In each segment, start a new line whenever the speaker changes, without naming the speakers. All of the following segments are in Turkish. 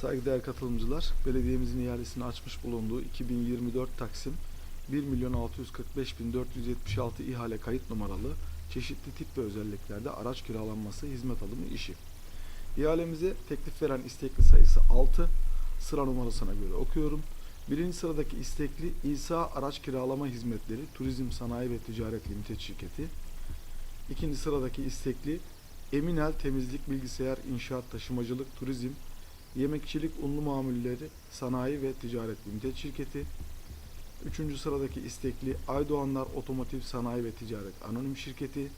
Saygıdeğer katılımcılar, belediyemizin ihalesini açmış bulunduğu 2024 Taksim 1 milyon 645 bin 476 ihale kayıt numaralı çeşitli tip ve özelliklerde araç kiralanması hizmet alımı işi. İhalemize teklif veren istekli sayısı 6. Sıra numarasına göre okuyorum. Birinci sıradaki istekli İsa Araç Kiralama Hizmetleri Turizm Sanayi ve Ticaret Limited Şirketi. İkinci sıradaki istekli Eminel Temizlik Bilgisayar İnşaat Taşımacılık Turizm Yemekçilik Unlu Mamulleri Sanayi ve Ticaret Limited Şirketi. Üçüncü sıradaki istekli Aydoğanlar Otomotiv Sanayi ve Ticaret Anonim Şirketi.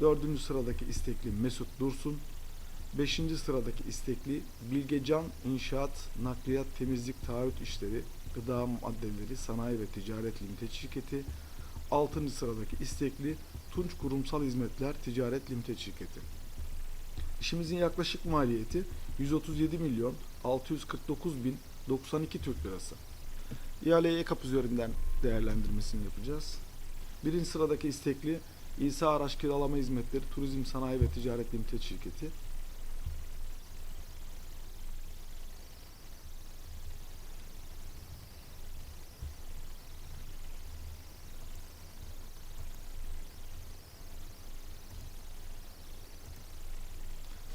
Dördüncü sıradaki istekli Mesut Dursun. Beşinci sıradaki istekli Bilgecan İnşaat, Nakliyat, Temizlik, Taahhüt İşleri, Gıda Maddeleri Sanayi ve Ticaret Limited Şirketi. Altıncı sıradaki istekli Tunç Kurumsal Hizmetler Ticaret Limited Şirketi. İşimizin yaklaşık maliyeti 137 milyon 649 bin 92 Türk Lirası. İhaleyi EKAP üzerinden değerlendirmesini yapacağız. Birinci sıradaki istekli İsa Araç Kiralama Hizmetleri Turizm Sanayi ve Ticaret Limited Şirketi.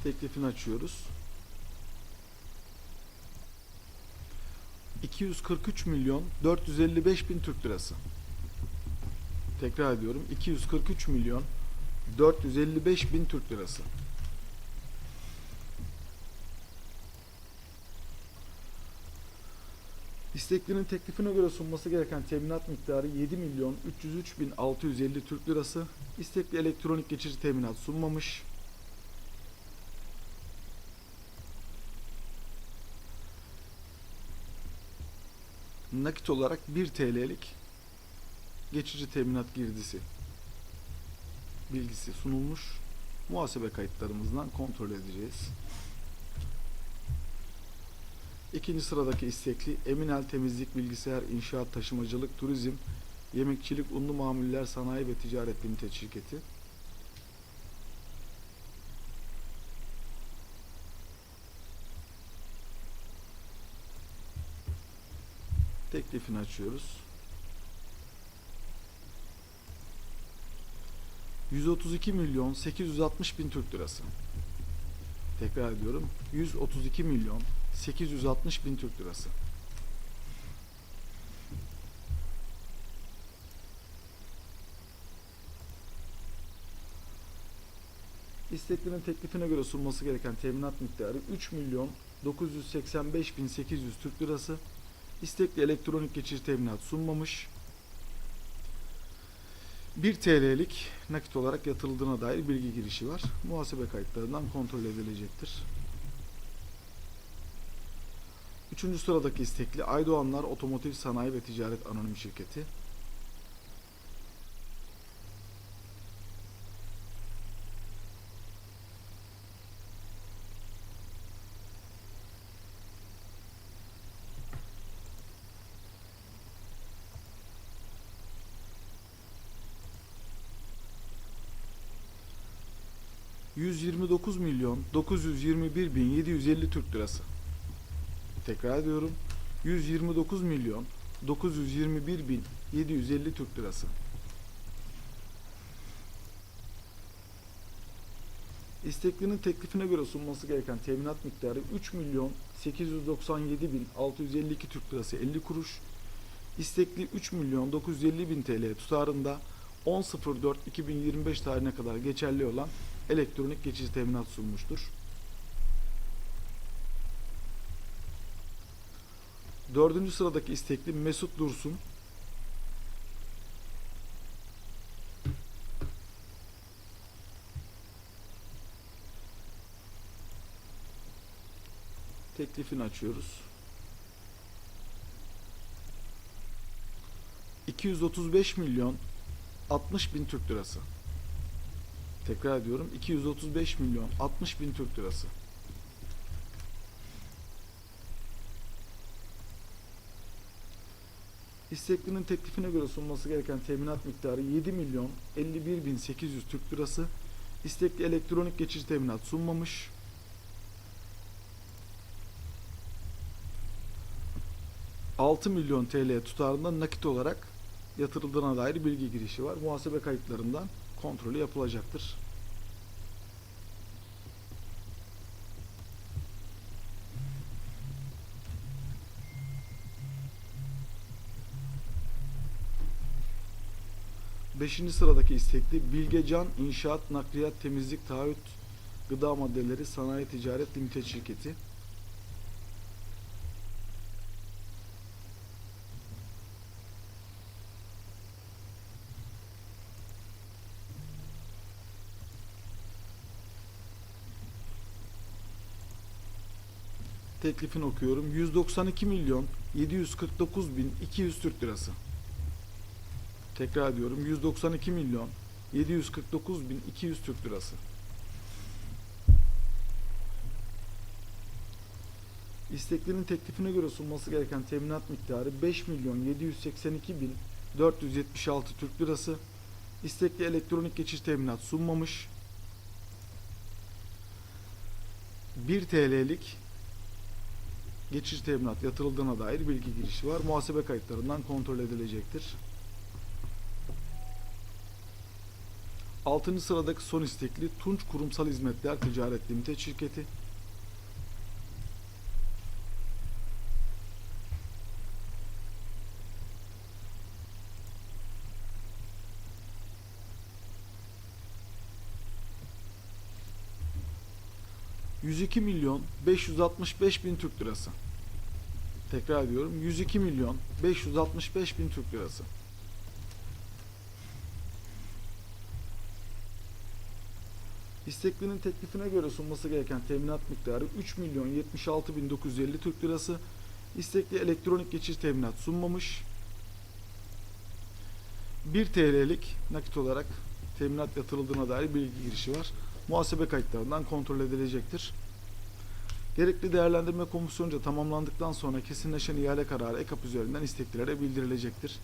Teklifini açıyoruz. 243 milyon 455 bin Türk lirası. Tekrar ediyorum. 243 milyon 455 bin Türk lirası. İsteklinin teklifine göre sunması gereken teminat miktarı 7 milyon 303 bin 650 Türk lirası. İstekli elektronik geçici teminat sunmamış. Nakit olarak 1 TL'lik geçici teminat girdisi bilgisi sunulmuş. Muhasebe kayıtlarımızdan kontrol edeceğiz. İkinci sıradaki istekli Eminel Temizlik Bilgisayar İnşaat Taşımacılık Turizm Yemekçilik Unlu Mamuller Sanayi ve Ticaret Limited Şirketi. Teklifini açıyoruz. 132 milyon 860 bin Türk lirası. Tekrar ediyorum. 132 milyon 860 bin Türk lirası. İsteklinin teklifine göre sunması gereken teminat miktarı 3 milyon 985 bin 800 Türk lirası. İstekli elektronik geçici teminat sunmamış. 1 TL'lik nakit olarak yatırıldığına dair bilgi girişi var. Muhasebe kayıtlarından kontrol edilecektir. Üçüncü sıradaki istekli Aydoğanlar Otomotiv Sanayi ve Ticaret Anonim Şirketi. ...129 milyon 921 bin 750 Türk lirası. Tekrar ediyorum. 129 milyon 921 bin 750 Türk lirası. İsteklinin teklifine göre sunması gereken teminat miktarı 3 milyon 897 bin 652 Türk lirası 50 kuruş. İstekli 3 milyon 950 bin TL tutarında 10.04.2025 tarihine kadar geçerli olan elektronik geçici teminat sunmuştur. Dördüncü sıradaki istekli Mesut Dursun. Teklifini açıyoruz. 235 milyon 60 bin Türk lirası. Tekrar ediyorum 235 milyon 60 bin Türk lirası. İsteklinin teklifine göre sunması gereken teminat miktarı 7 milyon 51 bin 800 Türk lirası. İstekli elektronik geçici teminat sunmamış. 6 milyon TL tutarında nakit olarak yatırıldığına dair bilgi girişi var. Muhasebe kayıtlarından kontrolü yapılacaktır. Beşinci sıradaki istekli Bilgecan İnşaat Nakliyat Temizlik Taahhüt Gıda Maddeleri Sanayi Ticaret Limited Şirketi. Teklifini okuyorum. 192 milyon 749 bin 200 Türk lirası. Tekrar ediyorum. 192 milyon 749 bin 200 Türk lirası. İsteklinin teklifine göre sunması gereken teminat miktarı 5 milyon 782 bin 476 Türk lirası. İstekli elektronik geçiş teminat sunmamış. 1 TL'lik geçiş teminat yatırıldığına dair bilgi girişi var. Muhasebe kayıtlarından kontrol edilecektir. 6. sıradaki son istekli Tunç Kurumsal Hizmetler Ticaret Limited şirketi. ...102 milyon 565 bin Türk lirası. Tekrar ediyorum. 102 milyon 565 bin Türk lirası. İsteklinin teklifine göre sunması gereken teminat miktarı 3 milyon 76 bin 950 Türk lirası. İstekli elektronik geçiş teminat sunmamış. 1 TL'lik nakit olarak teminat yatırıldığına dair bilgi girişi var. Muhasebe kayıtlarından kontrol edilecektir. Gerekli değerlendirme komisyonca tamamlandıktan sonra kesinleşen ihale kararı EKAP üzerinden isteklilere bildirilecektir.